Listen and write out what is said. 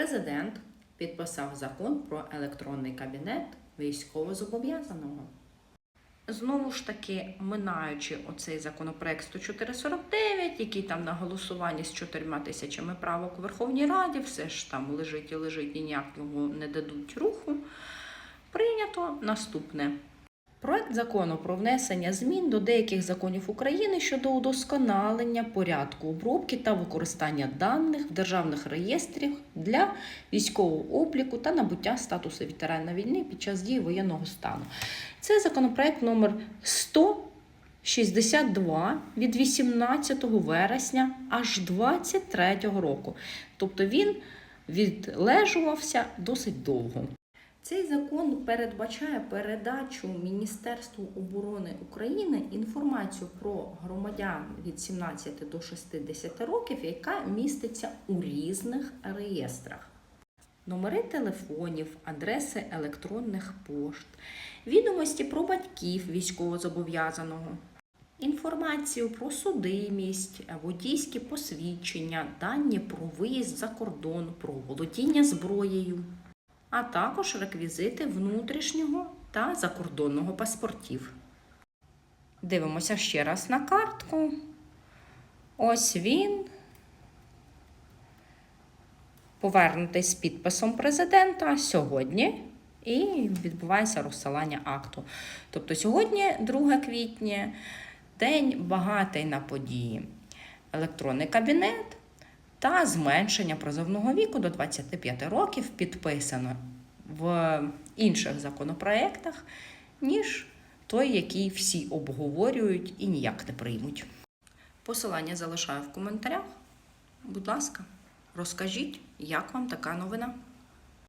Президент підписав закон про електронний кабінет військовозобов'язаного. Знову ж таки, минаючи оцей законопроект 10449, який там на голосуванні з чотирма тисячами правок у Верховній Раді, все ж там лежить і лежить і ніяк його не дадуть руху, прийнято наступне. Проект закону про внесення змін до деяких законів України щодо удосконалення порядку обробки та використання даних в державних реєстрах для військового обліку та набуття статусу ветерана війни під час дії воєнного стану. Це законопроект номер 162 від 18 вересня аж 23 року. Тобто він відлежувався досить довго. Цей закон передбачає передачу Міністерству оборони України інформацію про громадян від 17 до 60 років, яка міститься у різних реєстрах. Номери телефонів, адреси електронних пошт, відомості про батьків військовозобов'язаного, інформацію про судимість, водійські посвідчення, дані про виїзд за кордон, про володіння зброєю а також реквізити внутрішнього та закордонного паспортів. Дивимося ще раз на картку. Ось він. Повернутий з підписом президента сьогодні. І відбувається розсилання акту. Тобто сьогодні, 2 квітня, день багатий на події. Електронний кабінет та зменшення призовного віку до 25 років підписано в інших законопроектах, ніж той, який всі обговорюють і ніяк не приймуть. Посилання залишаю в коментарях. Будь ласка, розкажіть, як вам така новина.